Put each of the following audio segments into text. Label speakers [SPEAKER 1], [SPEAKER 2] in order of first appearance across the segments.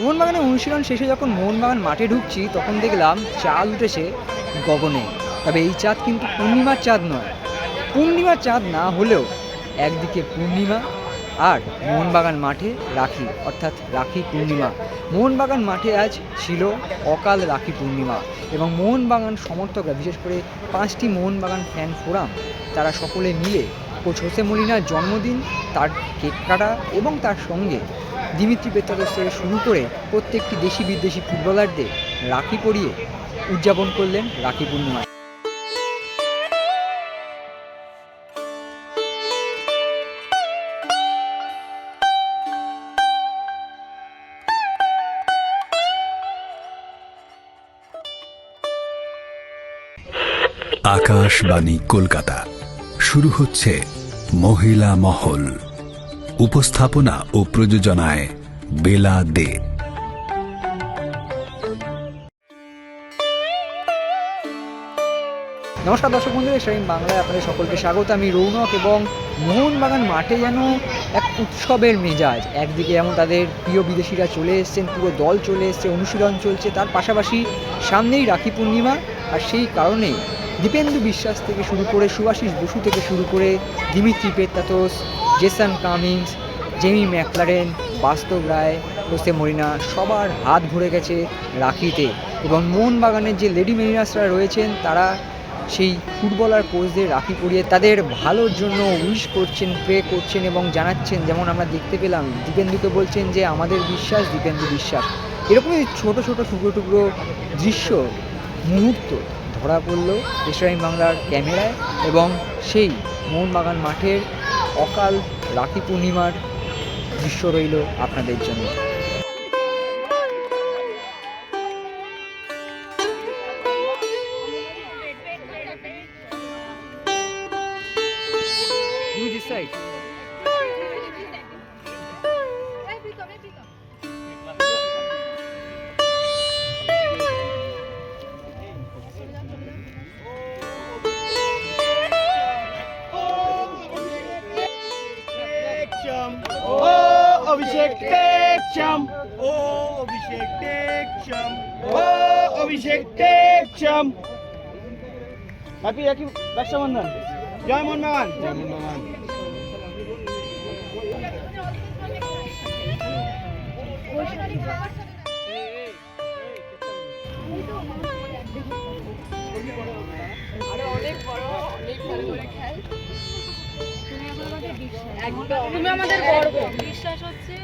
[SPEAKER 1] মোহনবাগানের অনুশীলন শেষে যখন মোহনবাগান মাঠে ঢুকছি, তখন দেখলাম চাঁদ উঠেছে গগনে। তবে এই চাঁদ কিন্তু পূর্ণিমার চাঁদ নয়। পূর্ণিমার চাঁদ না হলেও একদিকে পূর্ণিমা আর মোহনবাগান মাঠে রাখি, অর্থাৎ রাখি পূর্ণিমা। মোহনবাগান মাঠে আজ ছিল অকাল রাখি পূর্ণিমা এবং মোহনবাগান সমর্থকরা, বিশেষ করে পাঁচটি মোহনবাগান ফ্যান ফোরাম, তারা সকলে মিলে কোচ হোসে মলিনার জন্মদিন, তার কেক কাটা এবং তার সঙ্গে দিমিত্রি পেত্রাদোস থেকে শুরু করে প্রত্যেকটি দেশি বিদেশি ফুটবলারদের রাখি পরিয়ে উদযাপন করলেন রাখি পূর্ণিমা।
[SPEAKER 2] আকাশবাণী কলকাতা। শুরু হচ্ছে মহিলা মহল। উপস্থাপনা ও প্রযোজনায় বেলা দে।
[SPEAKER 1] নমস্কার দর্শক বন্ধু এসআইন বাংলায় আপনাদের সকলকে স্বাগত। আমি রৌনক এবং মোহনবাগান মাঠে যেন এক উৎসবের মেজাজ, একদিকে যেমন তাদের প্রিয় বিদেশিরা চলে এসছেন, পুরো দল চলে এসছে, অনুশীলন চলছে, তার পাশাপাশি সামনেই রাখি পূর্ণিমা, আর সেই কারণেই দীপেন্দু বিশ্বাস থেকে শুরু করে সুভাষিস বসু থেকে শুরু করে Dimitri Petratos Jason Cummings, Jamie Maclaren, Bastab Roy, Jose মরিনা, সবার হাত ভরে গেছে রাখিতে এবং মোহনবাগানের যে লেডি মেরিনাসরা রয়েছেন তারা সেই ফুটবলার কোচদের রাখি পরিয়ে তাদের ভালোর জন্য উইশ করছেন, প্রে করছেন এবং জানাচ্ছেন, যেমন আমরা দেখতে পেলাম দীপেন্দুকে বলছেন যে আমাদের বিশ্বাস, দীপেন্দু বিশ্বাস। এরকমই ছোট ছোট, টুকরো টুকরো দৃশ্য, মুহূর্ত ধরা পড়ল এসরাইন বাংলার ক্যামেরায় এবং সেই মোহনবাগান মাঠের অকাল রাখি পূর্ণিমার দৃশ্য রইল আপনাদের জন্য decide.
[SPEAKER 3] টেকচাম অভিষেক টেকচাম ও অভিষেক টেকচাম ও অভিষেক টেকচাম হ্যাপি রাখি রক্ষাবন্ধন জয় মোহনবাগান জয় মোহনবাগান
[SPEAKER 4] তুমি আমাদের গর্ব। বিশ্বাস হচ্ছে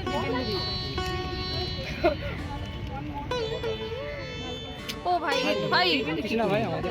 [SPEAKER 4] ও ভাই ভাই
[SPEAKER 1] কিছু না ভাই আমাদের